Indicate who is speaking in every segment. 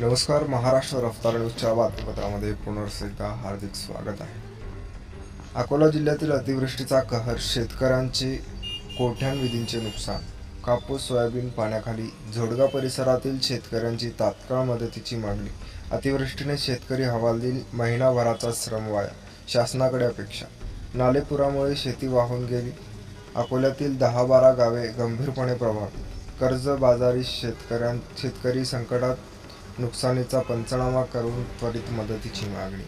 Speaker 1: नमस्कार महाराष्ट्र रफ्तार न्यूजच्या बातमीपत्रामध्ये पुनर्स एकदा हार्दिक स्वागत आहे. अकोला जिल्ह्यातील अतिवृष्टीचा कहर शेतकऱ्यांचे कोठ्यांविधींचे नुकसान? कापूस सोयाबीन पाण्याखाली झोडगा परिसरातील शेतकऱ्यांची तात्काळ मदतीची मागणी. अतिवृष्टीने शेतकरी हवालदिल महिनाभराचा श्रम वाया शासनाकडे अपेक्षा. नालेपुरामुळे शेती वाहून गेली. अकोल्यातील दहा बारा गावे गंभीरपणे प्रभावित. कर्जबाजारी शेतकऱ्यां शेतकरी संकटात नुकसानीचा पंचनामा करून त्वरित मदतीची मागणी.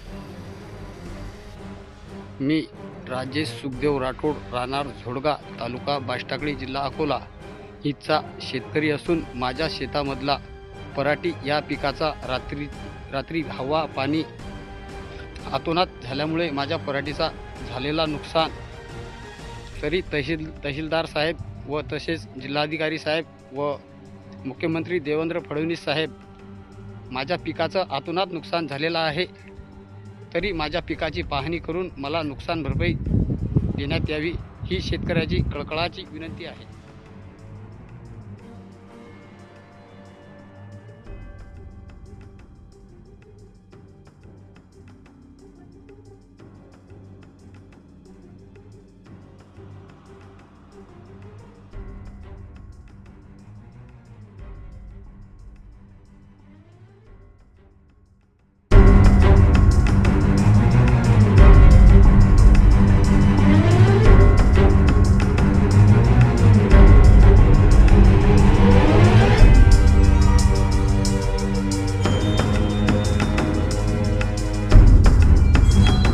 Speaker 2: मी राजेश सुखदेव राठोड राहणार झोडगा तालुका बाष्टाकळी जिल्हा अकोला. हिचा शेतकरी असून माझ्या शेतामधला पराठी या पिकाचा रात्री रात्री हवा पाणी आतोनात झाल्यामुळे माझ्या पराठीचा झालेला नुकसान तरी तहसील तहसीलदार साहेब व तसेच जिल्हाधिकारी साहेब व मुख्यमंत्री देवेंद्र फडणवीस साहेब माझ्या पिकाचं आतोनात नुकसान झालेलं आहे. तरी माझ्या पिकाची पाहणी करून मला नुकसान भरपाई देण्यात यावी ही शेतकऱ्याची कळकळाची विनंती आहे.